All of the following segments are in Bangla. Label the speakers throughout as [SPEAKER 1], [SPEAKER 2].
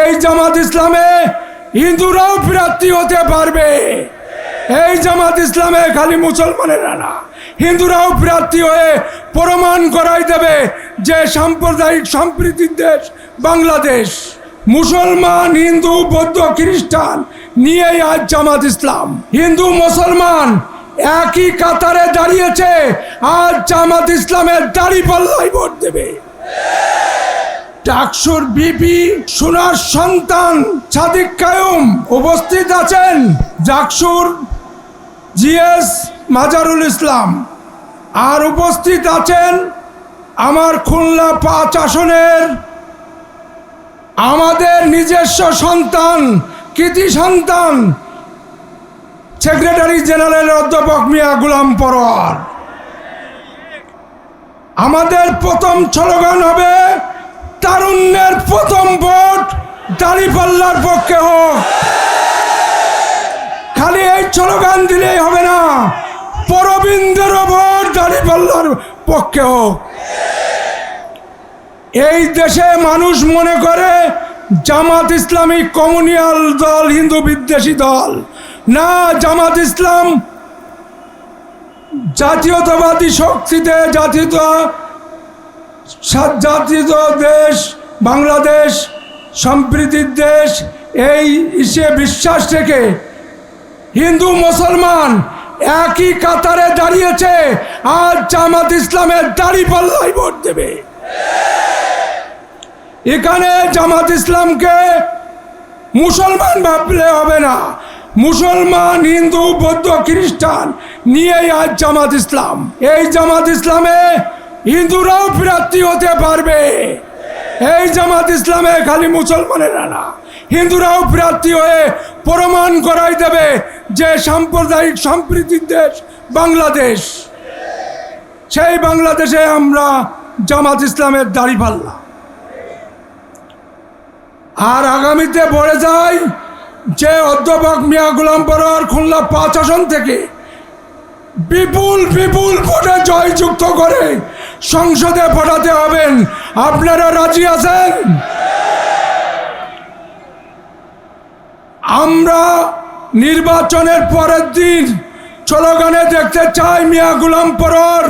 [SPEAKER 1] এই জামাত ইসলামে হিন্দুরাও প্রার্থী হতে পারবে। এই জামাত ইসলামে খালি মুসলমানেরা না, হিন্দুরাও প্রার্থী হয়ে প্রমাণ করাই দেবে যে সাম্প্রদায়িক সম্প্রীতির দেশ বাংলাদেশ, মুসলমান, হিন্দু, বৌদ্ধ, খ্রিস্টান নিয়েই আজ জামাত ইসলাম। হিন্দু, মুসলমান একই কাতারে দাঁড়িয়েছে, আজ জামাত ইসলামের দাড়ি পাল্লাই ভোট দেবে। টাকসুর বিপি সোনার সন্তান সাদিক কায়ুম উপস্থিত আছেন জাকসুর জিএস মাজারুল ইসলাম। আর উপস্থিত আছেন আমার খুলনা পাঁচ আসনের আমাদের নিজস্ব সন্তান, কৃতি সন্তান, সেক্রেটারি জেনারেল অধ্যাপক মিয়া গুলাম পরোয়ার। আমাদের প্রথম স্লোগান হবে তারুণ্যের প্রথম ভোট দাঁড়িপাল্লার পক্ষে হোক। খালি এই স্লোগান দিলেই হবে না। পরবীন্দ্র ভোট দাঁড়িপাল্লার পক্ষে হোক। এই দেশে মানুষ মনে করে জামাত ইসলামী কমিউনিয়াল দল, হিন্দু বিদ্বেষী দল। না, জামাত ইসলাম জাতীয়তাবাদী শক্তিতে জাতীয়ত সা- জাতীয় দেশ, বাংলাদেশ, সম্প্রীতির দেশ, এই ইসে বিশ্বাস থেকে হিন্দু, মুসলমান একই কাতারে দাঁড়িয়েছে, আজ জামাত ইসলামের দাড়ি পাল্লাই ভোট দেবে। এখানে জামাত ইসলামকে মুসলমান ভাবলে হবে না। মুসলমান, হিন্দু, বৌদ্ধ, খ্রিস্টান নিয়েই আজ জামাত ইসলাম। এই জামাত ইসলামে হিন্দুরাও প্রার্থী হতে পারবে। এই জামাত ইসলামে খালি মুসলমানেরা না। হিন্দুরাও প্রার্থী হয়ে প্রমাণ করাই দেবে যে সাম্প্রদায়িক সম্প্রীতির দেশ বাংলাদেশ। সেই বাংলাদেশে আমরা জামাত ইসলামের দাড়ি পাল্লা। আর আগামীতে বলে যায় যে অধ্যাপক মিয়া গুলাম পরোয়ার খুলনা পাঁচ আসন থেকে বিপুল বিপুল ভোটে জয়যুক্ত করে সংসদে পাঠাতে হবেন। আপনারা রাজি আছেন? আমরা নির্বাচনের পরের দিন স্লোগানে দেখতে চাই, মিয়া গুলাম পরর।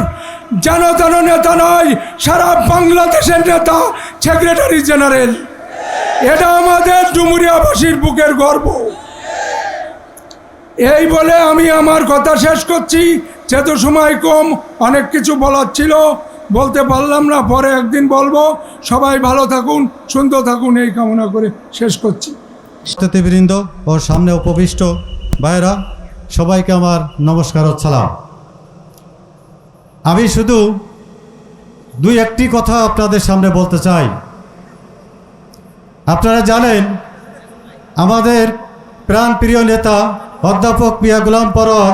[SPEAKER 1] যেন তেন নেতা নয়, সারা বাংলাদেশের নেতা, সেক্রেটারি জেনারেল। এটা আমাদের ডুমুরিয়াবাসীর বুকের গর্ব। এই বলে আমি আমার কথা শেষ করছি। যেহেতু সময় কম, অনেক কিছু বলার ছিল। বলতে পারলাম না, পরে একদিন বলব, সবাই ভালো থাকুন, সুন্দর থাকুন, এই কামনা করে শেষ করছি।
[SPEAKER 2] অতিথিবৃন্দ ও সামনে উপবিষ্ট ভাইরা সবাইকে আমার নমস্কার সালাম। আমি শুধু দুই একটি কথা আপনাদের সামনে বলতে চাই। আপনারা জানেন, আমাদের প্রাণপ্রিয় নেতা অধ্যাপক মিয়া গুলাম পরর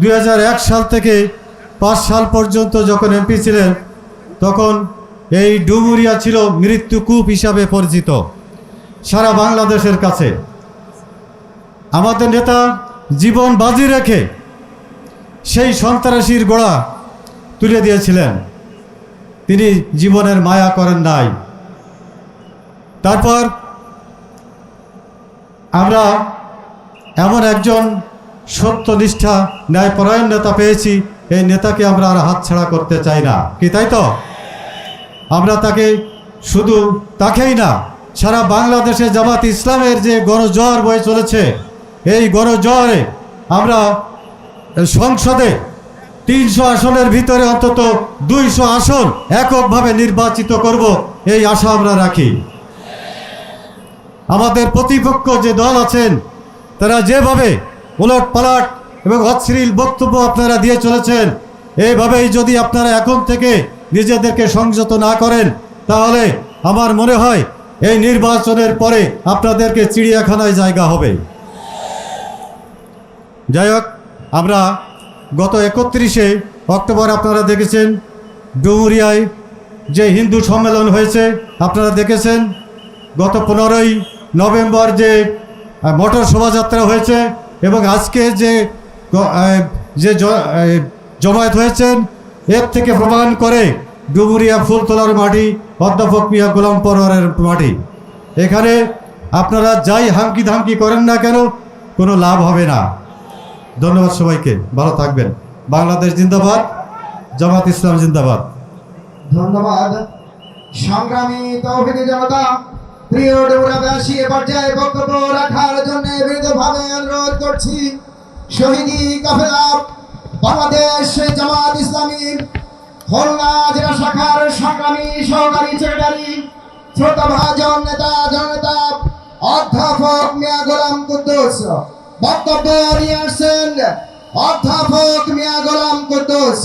[SPEAKER 2] দুই সাল থেকে পাঁচ সাল পর্যন্ত যখন এমপি ছিলেন, তখন এই ডুমুরিয়া ছিল মৃত্যুকূপ হিসাবে পরিচিত সারা বাংলাদেশের কাছে। আমাদের নেতা জীবন বাজি রেখে সেই সন্ত্রাসীর গোড়া তুলে দিয়েছিলেন। তিনি জীবনের মায়া করেন নাই। তারপর আমরা এমন একজন সত্যনিষ্ঠা, ন্যায়পরায়ণ নেতা পেয়েছি এই নেতাকে আমরা আর হাতছাড়া করতে চাই না। কি তাই তো? আমরা তাকে শুধু তাকেই না, সারা বাংলাদেশে জামাত ইসলামের যে গণজোয়ার বয়ে চলেছে, এই গণজোয়ারে আমরা সংসদে তিনশো আসনের ভিতরে অন্তত দুইশো আসন এককভাবে নির্বাচিত করব, এই আশা আমরা রাখি। আমাদের প্রতিপক্ষ যে দল আছেন, তারা যেভাবে উলট পালাট এবং অশ্লীল বক্তব্য আপনারা দিয়ে চলেছেন। এইভাবেই যদি আপনারা এখন থেকে নিজেদেরকে সংযত না করেন, তাহলে আমার মনে হয় এই নির্বাচনের পরে আপনাদেরকে চিড়িয়াখানায় জায়গা হবে। যাই হোক, আমরা গত একত্রিশে অক্টোবর আপনারা দেখেছেন, ডুমুরিয়ায় যে হিন্দু সম্মেলন হয়েছে, আপনারা দেখেছেন, গত পনেরোই নভেম্বর যে মোটর শোভাযাত্রা হয়েছে এবং আজকে যে যে জমায়েত হয়েছেন, এর থেকে প্রমাণ করে ডুবুরিয়া ফুলতলার মাটি, অধ্যাপক মিয়া গোলাম পরোয়ারের মাটি। এখানে আপনারা যাই হামকি ধামকি করেন না কেন, কোনো লাভ হবে না। ধন্যবাদ সবাইকে, ভালো থাকবেন। বাংলাদেশ জিন্দাবাদ, জামাত ইসলাম জিন্দাবাদ।
[SPEAKER 3] ধন্যবাদ। সংগ্রামী তৌহিদি জনতা, প্রিয় ডেমোরাবাসী এ পর্যায়ে বক্তব্য রাখার জন্য বিনীতভাবে অনুরোধ করছি। শহীদি কাফেলা বাংলাদেশ জামাত ইসলামী খুলনা জেলা শাখার সংগ্রামী সহকারী সেক্রেটারি, শ্রোতা ভাজন নেতা, জননেতা, অধ্যাপক মিয়া গোলাম কুদ্দুস। বক্তব্য নিয়ে আসছেন অধ্যাপক মিয়া গোলাম কুদ্দুস।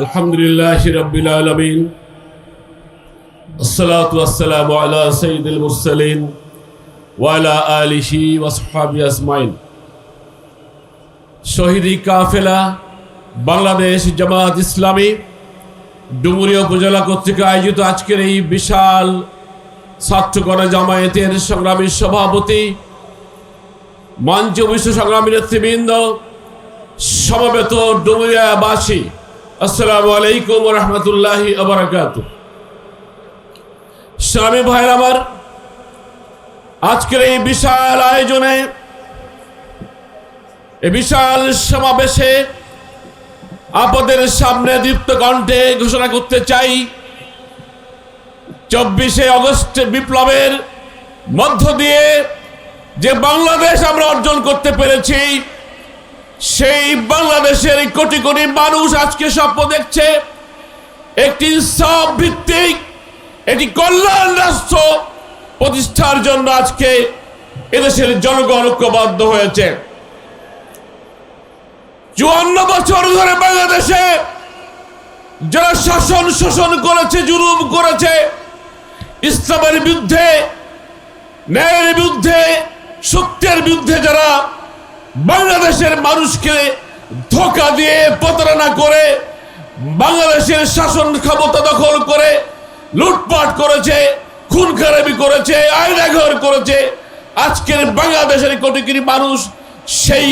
[SPEAKER 4] আলহামদুলিল্লাহ রবিল আলমিন। الصلاة والسلام على سيد المرسلين وعلى آله وصحبه أجمعين শহীদি কাফেলা বাংলাদেশ জামাত ইসলামী ডুমুরিয়া উপজেলা কর্তৃক আয়োজিত আজকের এই বিশাল ছাত্রগণ জামায়াতের সংগ্রামী সভাপতি মঞ্চ বিশ্ব সংগ্রামী নেতৃবৃন্দ সমবেত ডুমুরিয়াবাসী আসসালামু আলাইকুম রহমতুল্লাহি আবরাকাত স্বামী ভাইয়ের আমার আজকের এই বিশাল আয়োজনে, এই বিশাল সমাবেশে আপনাদের সামনে দীপ্ত কণ্ঠে ঘোষণা করতে চাই, চব্বিশে অগস্ট বিপ্লবের মধ্য দিয়ে যে বাংলাদেশ আমরা অর্জন করতে পেরেছি, সেই বাংলাদেশের কোটি কোটি মানুষ আজকে স্বপ্ন দেখছে, একটি সব ভিত্তিক একটি কল্যাণ রাষ্ট্র প্রতিষ্ঠার জন্য আজকে এদেশের জনগণ ঐক্যবদ্ধ হয়েছে। চুয়ান্ন বছর ধরে বাংলাদেশে যারা শাসন শোষণ করেছে, জুলুম করেছে। ইসলামের বিরুদ্ধে, ন্যায়ের বিরুদ্ধে, সত্যের বিরুদ্ধে যারা বাংলাদেশের মানুষকে ধোকা দিয়ে প্রতারণা করে, বাংলাদেশের শাসন ক্ষমতা দখল করে লুটপাট করেছে, খুন খারাপি করেছে, আয়নাঘর করেছে। আজকের বাংলাদেশের কোটি কোটি মানুষ সেই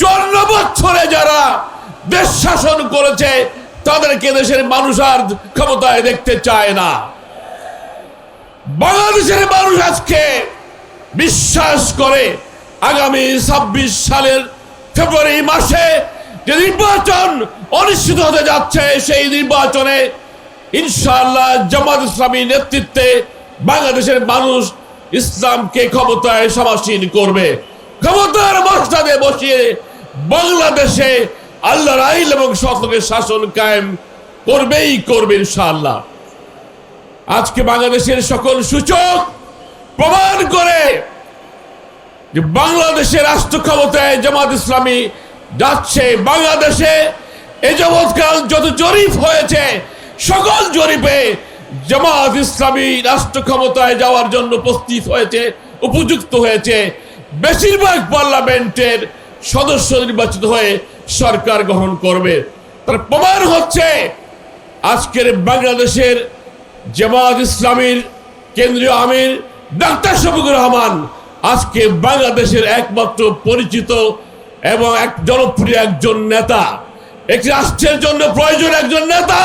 [SPEAKER 4] চুয়ান্ন বছরে যারা দেশ শাসন করেছে, তাদেরকে দেশের মানুষ আর ক্ষমতায় দেখতে চায় না। বাংলাদেশের মানুষ আজকে বিশ্বাস করে, আগামী ছাব্বিশ সালের ফেব্রুয়ারি মাসে যে নির্বাচন অনুষ্ঠিত হতে যাচ্ছে, সেই নির্বাচনে ইনশাআল্লাহ জামাত ইসলামী নেতৃত্বে বাংলাদেশের মানুষ ইসলামকে ক্ষমতায় সমাসীন করবে। ক্ষমতার মস্তাদে বসিয়ে বাংলাদেশে আল্লাহর আইল এবং সকলের শাসন কায়েম করবেই করবে ইনশাআল্লাহ। আজকে বাংলাদেশের সকল সূচক প্রমাণ করে যে বাংলাদেশের রাষ্ট্র ক্ষমতায় জামাত ইসলামী যাচ্ছে। বাংলাদেশে এ যাবৎকাল যত জরিপ হয়েছে সকল জরিপে জামাত ইসলামী রাষ্ট্র ক্ষমতায় যাওয়ার জন্য প্রস্তুত হয়েছে, উপযুক্ত হয়েছে। বেশিরভাগ পার্লামেন্টের সদস্য নির্বাচিত হয়ে সরকার গ্রহণ করবে। তার প্রমাণ হচ্ছে, আজকের বাংলাদেশের জামাত ইসলামীর কেন্দ্রীয় আমির ডাক্তার শফিকুর রহমান আজকে বাংলাদেশের একমাত্র পরিচিত এবং এক জনপ্রিয় একজন নেতা। একটি রাষ্ট্রের জন্য প্রয়োজন একজন নেতা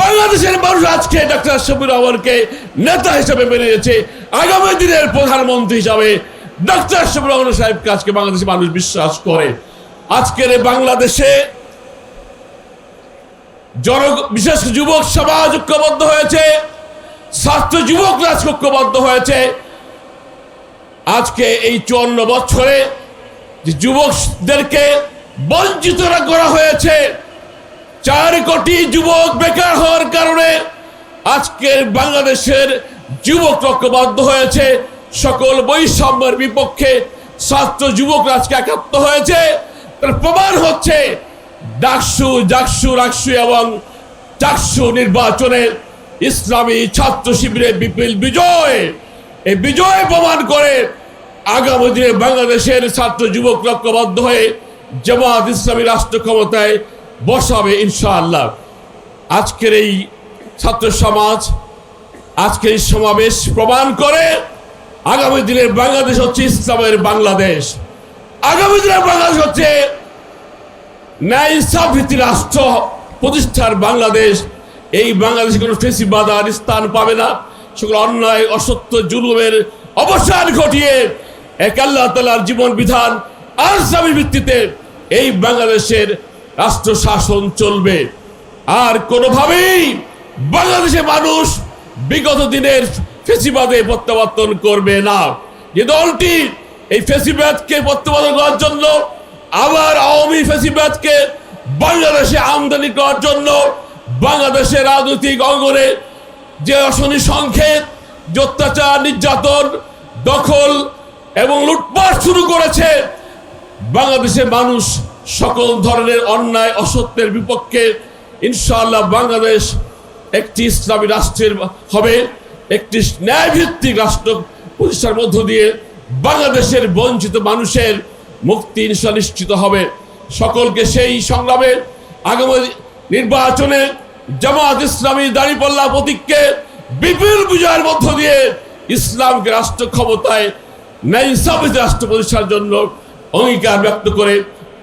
[SPEAKER 4] বাংলাদেশের মানুষ আজকে ডাক্তার শফিকুর রহমানকে নেতা হিসেবে মেনে নিয়েছে। আগামী দিনের প্রধানমন্ত্রী হিসাবে ডাক্তার শফিকুর রহমান সাহেবকে আজকে বাংলাদেশের মানুষ বিশ্বাস করে। আজকের বাংলাদেশে জন বিশেষ যুবক সমাজ ঐক্যবদ্ধ হয়েছে, ছাত্র যুবকরা আজকে ঐক্যবদ্ধ হয়েছে। আজকে এই চুয়ান্ন বছরে যে যুবকদেরকে বঞ্চিত করা হয়েছে চার কোটি যুবক বেকার হওয়ার কারণে আজকের বাংলাদেশের যুবক ঐক্যবদ্ধ হয়েছে। সকল বৈষম্যের বিপক্ষে ছাত্র যুবক আজকে একাত্ম হয়েছে। তার প্রমাণ হচ্ছে ডাকসু, জাকসু, রাকসু এবং চাকসু নির্বাচনে ইসলামী ছাত্র শিবিরের বিপুল বিজয়। এই বিজয় প্রমাণ করে আগামী দিনে বাংলাদেশের ছাত্র যুবক ঐক্যবদ্ধ হয়ে জামাত ইসলামী রাষ্ট্র ক্ষমতায় বসাবে ইনশাআল্লাহ। আজকের এই ছাত্র সমাজ, আজকের এই সমাবেশ প্রমাণ করে আগামী দিনের বাংলাদেশ হচ্ছে ইসলামের বাংলাদেশ। আগামী দিনের বাংলাদেশ হচ্ছে ন্যায় ভিত্তি রাষ্ট্র প্রতিষ্ঠার বাংলাদেশ। এই বাংলাদেশে কোনো ফেসিবাদ আর স্থান পাবে না। সকল অন্যায়, অসত্য, জুলুমের অবসান ঘটিয়ে এক আল্লাহ তালার জীবন বিধান আর ভিত্তিতে এই বাংলাদেশের রাষ্ট্র শাসন চলবে। আর কোনোভাবেই বাংলাদেশের মানুষ বিগত দিনের ফেসিবাদে প্রত্যাবর্তন করবে না। যে দলটি এই ফেসিবাদকে প্রত্যাবর্তন করার জন্য, আবার আওয়ামী ফেসিবাদকে বাংলাদেশে আমদানি করার জন্য বাংলাদেশের রাজনৈতিক অঙ্গনে যে অশনি সংখ্যে যে অত্যাচার, নির্যাতন, দখল এবং লুটপাট শুরু করেছে, বাংলাদেশের মানুষ সকল ধরনের অন্যায়, অসত্যের বিপক্ষে ইনশাআল্লাহ বাংলাদেশ একটি ইসলামী রাষ্ট্রের হবে, একটি ন্যায়ভিত্তিক রাষ্ট্র প্রতিষ্ঠার মধ্য দিয়ে বাংলাদেশের বঞ্চিত মানুষের মুক্তি ইনশাল্লাহ নিশ্চিত হবে। সকলকে সেই সংগ্রামে আগামী নির্বাচনে জামাত ইসলামী দাঁড়িপাল্লা প্রতীককে বিপুল বিজয়ের মধ্য দিয়ে ইসলামকে রাষ্ট্র ক্ষমতায় ন্যায় ইসলামিক রাষ্ট্র প্রতিষ্ঠার জন্য অঙ্গীকার ব্যক্ত করে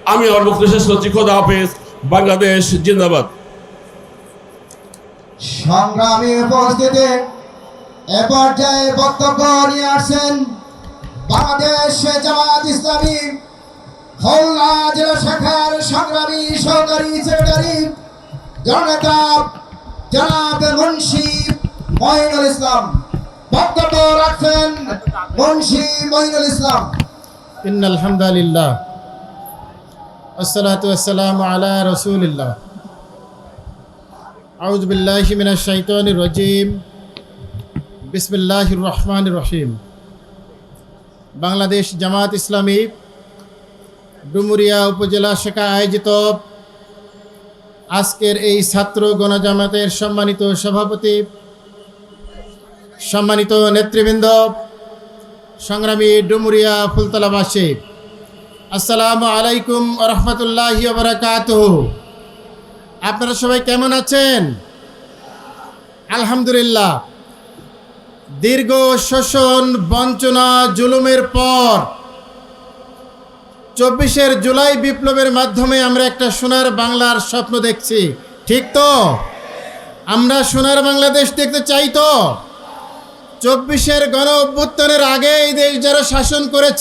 [SPEAKER 4] আমি আমার বক্তব্য শেষ করছি খোদা হাফেজ বাংলাদেশ জিন্দাবাদ।
[SPEAKER 3] সংগ্রামের উপস্থিতি এ পর্যায়ে বক্তব্য নিয়ে আসছেন বাংলাদেশ জামাত ইসলামী খুলনা জেলা শাখার সংগ্রামী সহকারী সেক্রেটারি জনতা জনাব মুন্সি মহিনুল ইসলাম। বক্তব্য রাখছেন মুন্সি মহিনুল ইসলাম।
[SPEAKER 5] ইন্নাল হামদুলিল্লাহ। আসসালাম আলা রসুলিল্লাহ। আউজবিল্লাহমিনা শৈতন রজিম। বিসমিল্লাহ রহমান রহিম। বাংলাদেশ জামাত ইসলামী ডুমুরিয়া উপজেলা শাখা আয়োজিত আজকের এই ছাত্র গণজামাতের সম্মানিত সভাপতি, সম্মানিত নেতৃবৃন্দ, সংগ্রামী ডুমুরিয়া ফুলতলাবাসী আসসালামু আলাইকুম রহমতুল্লাহ বারাকাত আপনারা সবাই কেমন আছেন? আলহামদুলিল্লাহ। দীর্ঘ শোষণ বঞ্চনা জুলুমের পর চব্বিশের জুলাই বিপ্লবের মাধ্যমে আমরা একটা সোনার বাংলার স্বপ্ন দেখছি। ঠিক তো? আমরা সোনার বাংলাদেশ দেখতে চাই তো? চব্বিশের গণ অভ্যুত্থানের আগে এই দেশ যারা শাসন করেছে